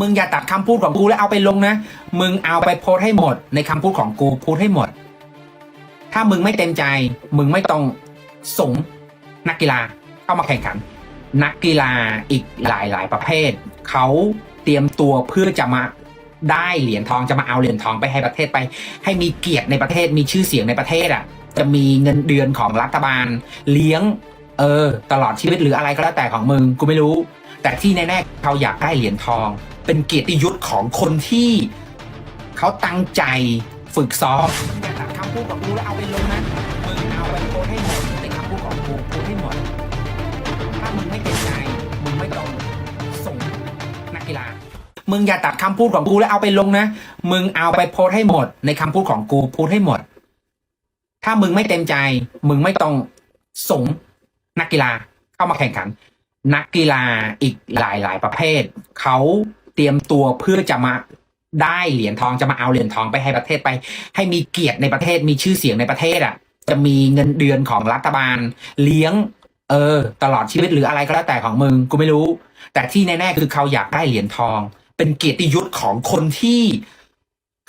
มึงอย่าตัดคำพูดของกูแล้วเอาไปลงนะ มึงเอาไปโพสให้หมด ในคำพูดของกูพูดให้หมด ถ้ามึงไม่เต็มใจ มึงไม่ต้องส่งนักกีฬาเข้ามาแข่งขัน นักกีฬาอีกหลายหลายประเภท เขาเตรียมตัวเพื่อจะมาได้เหรียญทองจะมาเอาเหรียญทองไปให้ประเทศไป ให้มีเกียรติในประเทศมีชื่อเสียงในประเทศอะ จะมีเงินเดือนของรัฐบาล เลี้ยง เออ ตลอดชีวิตหรืออะไรก็แล้วแต่ของมึงกูไม่รู้ แต่ที่แน่ๆเขาอยากได้เหรียญทอง เป็นเกียรติยศของคนที่เขาตั้งใจฝึกซ้อมมึงอย่าตัดคำพูดของกูแล้วเอาไปลงนะมึงเอาไปโพสให้หมดในคำพูดของกูพูดให้หมดถ้ามึงไม่เต็มใจมึงไม่ต้องส่งนักกีฬามึงอย่าตัดคำพูดของกูแล้วเอาไปลงนะมึงเอาไปโพสให้หมด ในคำพูดของกูพูดให้หมด ถ้ามึงไม่เต็มใจ มึงไม่ต้องส่งนักกีฬาเข้ามาแข่งขัน นักกีฬาอีกหลายหลายประเภท เขาเตรียมตัวเพื่อจะมาได้เหรียญทองจะมาเอาเหรียญทองไปให้ประเทศไป ให้มีเกียรติในประเทศมีชื่อเสียงในประเทศอะ จะมีเงินเดือนของรัฐบาลเลี้ยง เออ ตลอดชีวิตหรืออะไรก็แล้วแต่ของมึงกูไม่รู้ แต่ที่แน่ๆคือเขาอยากได้เหรียญทอง เป็นเกียรติยศของคนที่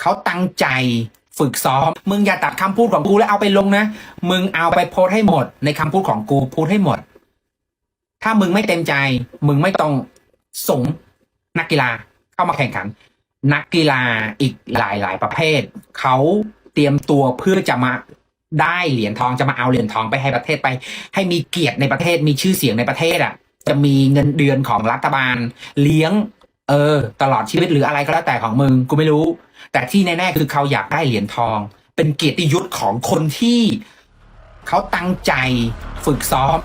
เขาตั้งใจฝึกซ้อม มึงอย่าตัดคำพูดของกูแล้วเอาไปลงนะ มึงเอาไปโพสให้หมด ในคำพูดของกูพูดให้หมด ถ้ามึงไม่เต็มใจ มึงไม่ต้องส่งนักกีฬาเข้ามาแข่งขัน นักกีฬาอีกหลายหลายประเภท เขาเตรียมตัวเพื่อจะมาได้เหรียญทองจะมาเอาเหรียญทองไปให้ประเทศไป ให้มีเกียรติในประเทศมีชื่อเสียงในประเทศอะ จะมีเงินเดือนของรัฐบาลเลี้ยง เออ ตลอดชีวิตหรืออะไรก็แล้วแต่ของมึงกูไม่รู้ แต่ที่แน่ๆคือเขาอยากได้เหรียญทอง เป็นเกียรติยศของคนที่เขาตั้งใจฝึกซ้อม